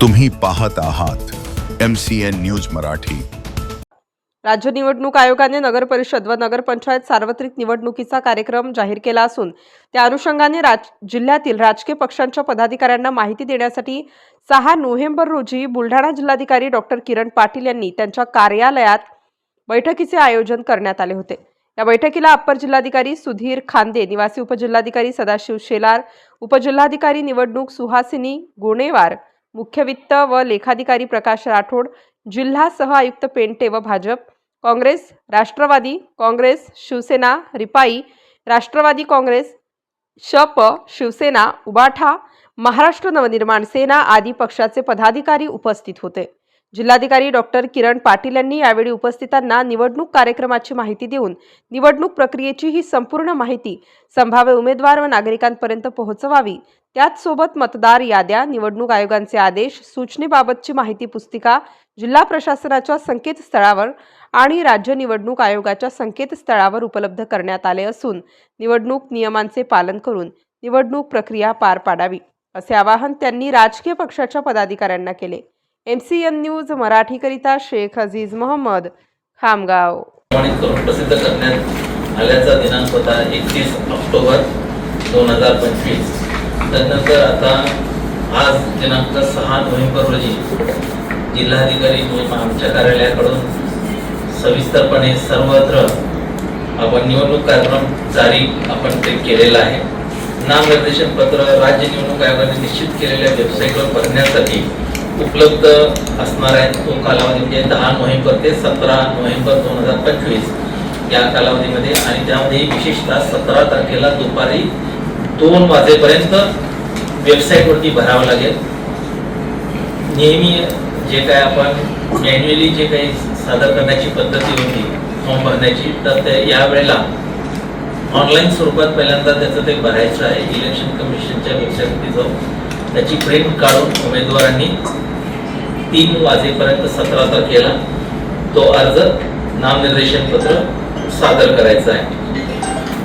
तुम्ही पाहत आहात M C N news Marathi. राज्य निवडणूक आयोगाने नगर परिषद व नगरपंचायत सार्वत्रिक निवडणुकीचा कार्यक्रम जाहीर केला असून त्या अनुषंगाने राज जिल्ह्यातील राजकीय पक्षांच्या पदाधिकाऱ्यांना माहिती देण्यासाठी सहा नोव्हेंबर रोजी बुलढाणा जिल्हाधिकारी डॉक्टर किरण पाटील यांनी त्यांच्या कार्यालयात बैठकीचे आयोजन करण्यात आले होते. या बैठकीला अप्पर जिल्हाधिकारी सुधीर खांदे निवासी उपजिल्हाधिकारी सदाशिव शेलार उपजिल्हाधिकारी निवडणूक सुहासिनी गुणेवार मुख्य वित्त व लेखाधिकारी प्रकाश राठोड जिल्हा सह आयुक्त पेंटे व भाजप काँग्रेस राष्ट्रवादी काँग्रेस शिवसेना रिपाई राष्ट्रवादी काँग्रेस शप शिवसेना उबाठा महाराष्ट्र नवनिर्माण सेना आदी पक्षाचे पदाधिकारी उपस्थित होते. जिल्हाधिकारी डॉक्टर किरण पाटील यांनी यावेळी उपस्थितांना निवडणूक कार्यक्रमाची माहिती देऊन निवडणूक प्रक्रियेची ही संपूर्ण माहिती संभाव्य उमेदवार व नागरिकांपर्यंत पोहोचवावी. त्याचसोबत मतदार याद्या निवडणूक आयोगांचे आदेश सूचनेबाबतची माहिती पुस्तिका जिल्हा प्रशासनाच्या संकेतस्थळावर आणि राज्य निवडणूक आयोगाच्या संकेतस्थळावर उपलब्ध करण्यात आले असून निवडणूक नियमांचे पालन करून निवडणूक प्रक्रिया पार पाडावी असे आवाहन त्यांनी राजकीय पक्षाच्या पदाधिकाऱ्यांना केले. एम सी एन न्यूज मराठीकरिता शेख अजीज मोहम्मद खामगाव. प्रसिद्ध करण्यात आल्याचा दिनांक होता एकतीस ऑक्टोबर दोन हजार पंचवीस. त्यानंतर आता आज दिनांक सहा नोव्हेंबर रोजी जिल्हाधिकारी आमच्या कार्यालयाकडून सविस्तरपणे सर्वत्र आपण निवडणूक कार्यक्रम जारी आपण ते केलेला आहे. नामनिर्देशन पत्र राज्य निवडणूक आयोगाने निश्चित केलेल्या वेबसाईटवर भरण्यासाठी उपलब्ध असणार आहे तो कालावधी म्हणजे दहा नोव्हेंबर ते सतरा नोव्हेंबर दोन हजार पंचवीस या कालावधीमध्ये. आणि त्यामध्ये विशेषतः सतरा तारखेला दुपारी दोन वाजेपर्यंत वेबसाईटवरती भरावं लागेल. नेहमी जे काय आपण मॅन्युअली जे काही सादर करण्याची पद्धती होती फॉर्म भरण्याची तर ते यावेळेला ऑनलाईन स्वरूपात पहिल्यांदा त्याचं ते भरायचं आहे. इलेक्शन कमिशनच्या वेबसाईटवरती जाऊन त्याची प्रिंट काढून उमेदवारांनी तीन वाजेपर्यंत सतरा तारखेला तो अर्ज नामनिर्देशन पत्र सादर करायचा आहे.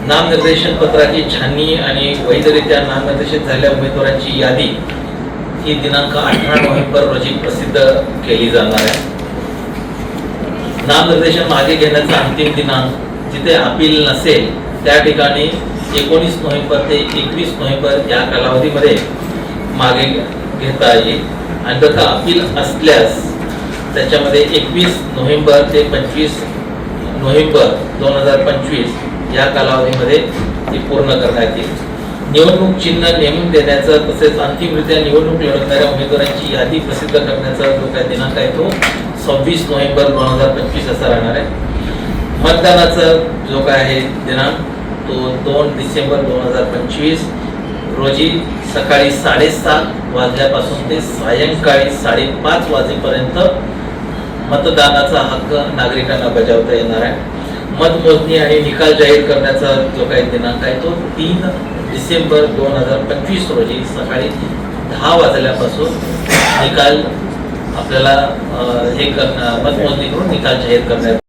नामनिर्देशन पत्राची छाननी आणि वैधरित्या नामनिर्देशित झालेल्या उमेदवारांची यादी ही दिनांक अठरा नोव्हेंबर रोजी प्रसिद्ध केली जाणार आहे. नामनिर्देशन मागे घेण्याचा अंतिम दिनांक जिथे अपील नसेल त्या ठिकाणी एकोणीस नोव्हेंबर ते एकवीस नोव्हेंबर या कालावधीमध्ये मागे घेता येईल. आणि तथा अपील असल्यास त्याच्यामध्ये एकवीस नोव्हेंबर ते पंचवीस नोव्हेंबर दोन हजार पंचवीस या कालावधीमध्ये ती पूर्ण करण्यात येईल. निवडणूक चिन्ह नेमून देण्याचं तसेच अंतिमरित्या निवडणूक लढवणाऱ्या उमेदवारांची यादी प्रसिद्ध करण्याचा जो काय दिनांक आहे तो सव्वीस नोव्हेंबर दोन हजार पंचवीस असा राहणार आहे. मतदानाचा जो काय आहे दिनांक तो दोन डिसेंबर दोन हजार पंचवीस रोजी सकाळी साडेसात वाजल्यापासून ते सायंकाळी साडेपाच वाजेपर्यंत मतदानाचा हक्क नागरिकांना बजावता येणार आहे. मतमोजणी आणि निकाल जाहीर करण्याचा जो काही दिनांक आहे तो तीन डिसेंबर दोन हजार पंचवीस रोजी सकाळी दहा वाजल्यापासून निकाल आपल्याला हे करणं मतमोजणी करून निकाल जाहीर करण्यात